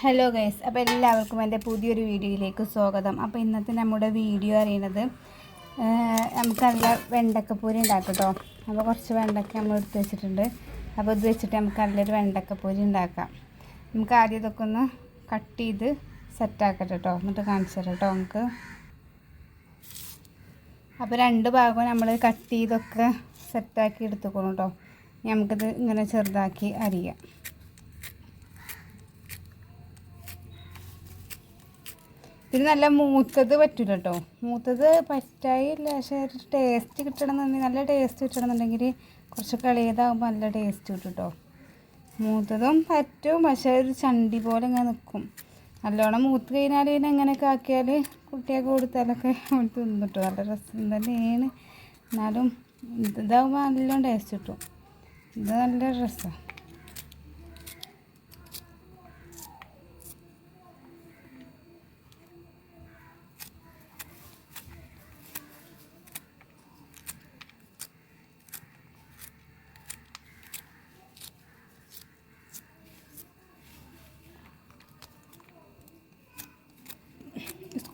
Hello guys അപ്പോൾ എല്ലാവർക്കും എന്റെ പുതിയൊരു വീഡിയോയിലേക്ക് സ്വാഗതം. അപ്പോൾ ഇന്നത്തെ നമ്മുടെ വീഡിയോ അറിയണത് നമുക്ക് നല്ല വെണ്ടക്കപ്പൂരി ഉണ്ടാക്കും കേട്ടോ. അപ്പോൾ കുറച്ച് വെണ്ടക്ക നമ്മൾ എടുത്ത് വെച്ചിട്ടുണ്ട്. അപ്പോൾ ഇത് വെച്ചിട്ട് നമുക്ക് നല്ലൊരു വെണ്ടക്കപ്പൂരി ഉണ്ടാക്കാം. നമുക്ക് ആദ്യം ഇതൊക്കെ ഒന്ന് കട്ട് ചെയ്ത് സെറ്റാക്കട്ടെ കേട്ടോ. എന്നിട്ട് കാണിച്ചു തരാം കേട്ടോ നമുക്ക്. അപ്പോൾ രണ്ട് ഭാഗവും നമ്മൾ കട്ട് ചെയ്തൊക്കെ സെറ്റാക്കി എടുത്തുക്കണം കേട്ടോ. നമുക്കിത് ഇങ്ങനെ ചെറുതാക്കി അരിയാം. ഇത് നല്ല മൂത്തത് പറ്റില്ല കേട്ടോ മൂത്തത് പറ്റായില്ല. പക്ഷേ ടേസ്റ്റ് കിട്ടണമെന്നുണ്ടെങ്കിൽ നല്ല ടേസ്റ്റ് കിട്ടണമെന്നുണ്ടെങ്കിൽ കുറച്ച് കളിയതാകുമ്പോൾ നല്ല ടേസ്റ്റ് കിട്ടും കേട്ടോ മൂത്തതും പറ്റും. പക്ഷേ ഒരു ചണ്ടി പോലെ ഇങ്ങനെ നിൽക്കും നല്ലോണം മൂത്ത് കഴിഞ്ഞാൽ ഇതിനെ എങ്ങനെയൊക്കെ ആക്കിയാൽ കുട്ടിയൊക്കെ കൊടുത്താലൊക്കെ അവൻ തിന്നിട്ടു നല്ല രസം തന്നെയാണ്. എന്നാലും ഇതാകുമ്പോൾ നല്ലോണം ടേസ്റ്റ് കിട്ടും. ഇത് നല്ല രസമാണ്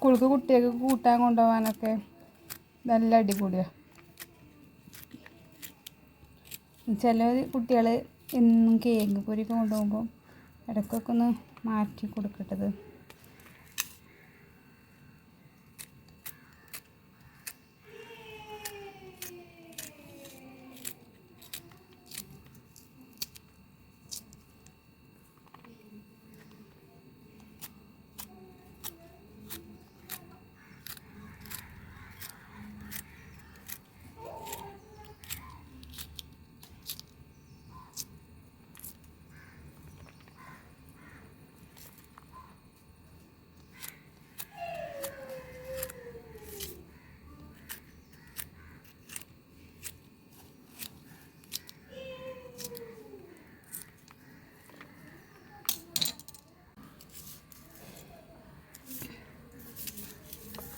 സ്കൂൾക്ക് കുട്ടികൾക്ക് കൂട്ടാൻ കൊണ്ടുപോകാനൊക്കെ നല്ല അടിപൊളിയാണ് ചില കുട്ടികൾ എന്നും കേക്ക് പൊരിയൊക്കെ കൊണ്ടുപോകുമ്പോൾ ഇടയ്ക്കൊക്കെ ഒന്ന് മാറ്റി കൊടുക്കട്ടത്.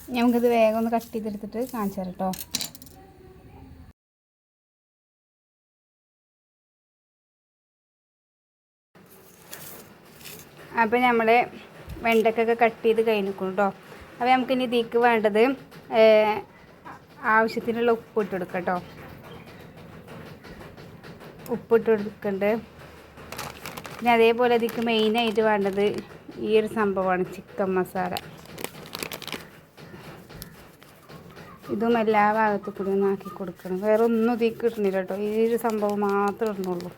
നമുക്കിത് വേഗം ഒന്ന് കട്ട് ചെയ്തെടുത്തിട്ട് കാണിച്ചു തരാം കേട്ടോ അപ്പോൾ നമ്മൾ വെണ്ടക്കൊക്കെ കട്ട് ചെയ്ത് കഴിഞ്ഞിരിക്കും കേട്ടോ അപ്പോൾ നമുക്കിനി തീക്ക് വേണ്ടത് ആവശ്യത്തിനുള്ള ഉപ്പ് ഇട്ട് കൊടുക്കാം കേട്ടോ ഉപ്പിട്ട് കൊടുക്കുന്നുണ്ട് പിന്നെ അതേപോലെ ഇതിക്ക് മെയിനായിട്ട് വേണ്ടത് ഈ ഒരു സംഭവമാണ് ചിക്കൻ മസാല. ഇതും എല്ലാ ഭാഗത്തു കൂടി ഒന്ന് ആക്കി കൊടുക്കണം. വേറെ ഒന്നും ഇതിൽ കിട്ടണില്ല കേട്ടോ. ഈ ഒരു സംഭവം മാത്രമേ ഉള്ളൂ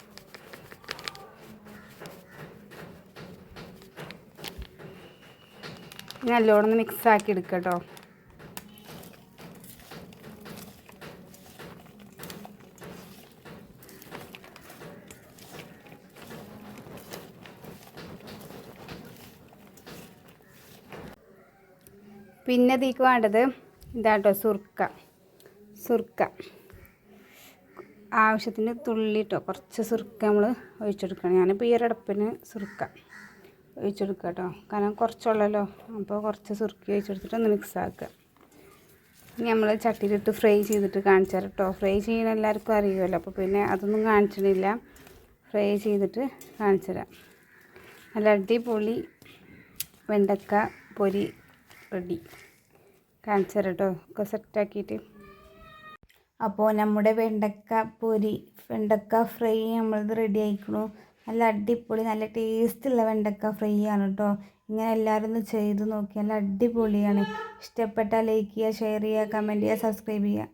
നല്ലോണം മിക്സ് ആക്കി എടുക്കുക കേട്ടോ. പിന്നെ ഇതിക്ക് വേണ്ടത് ഇതാട്ടോ സുർക്ക. സുർക്ക. ആവശ്യത്തിന് തുള്ളിട്ടോ കുറച്ച് സുർക്ക നമ്മൾ ഒഴിച്ചെടുക്കണം. ഞാനിപ്പോൾ ഈ ഒരടപ്പിന് സുർക്ക ഒഴിച്ചെടുക്കുക കേട്ടോ. കാരണം കുറച്ചുള്ളല്ലോ. അപ്പോൾ കുറച്ച് സുർക്കി ഒഴിച്ചെടുത്തിട്ട് ഒന്ന് മിക്സ് ആക്കുക. ഇനി നമ്മൾ ചട്ടിയിലിട്ട് ഫ്രൈ ചെയ്തിട്ട് കാണിച്ചാൽ കേട്ടോ. ഫ്രൈ ചെയ്യണ എല്ലാവർക്കും അറിയുമല്ലോ. അപ്പോൾ പിന്നെ അതൊന്നും കാണിച്ചിട്ടില്ല. ഫ്രൈ ചെയ്തിട്ട് കാണിച്ചു തരാം. നല്ല അടിപൊളി വെണ്ടക്ക പൊരി റെഡി. കാണിച്ചു തരാം കേട്ടോ ഒക്കെ സെറ്റാക്കിയിട്ട് അപ്പോൾ നമ്മുടെ വെണ്ടക്ക പൊരി വെണ്ടക്ക ഫ്രൈ നമ്മളത് റെഡി ആയിക്കണു. നല്ല അടിപൊളി നല്ല ടേസ്റ്റുള്ള വെണ്ടക്ക ഫ്രൈ ആണ് കേട്ടോ ഇങ്ങനെ എല്ലാവരും ഒന്ന് ചെയ്ത് നോക്കി നല്ല അടിപൊളിയാണ്. ഇഷ്ടപ്പെട്ടാൽ ലൈക്ക് ചെയ്യുക ഷെയർ ചെയ്യുക കമന്റ് ചെയ്യുക സബ്സ്ക്രൈബ് ചെയ്യുക.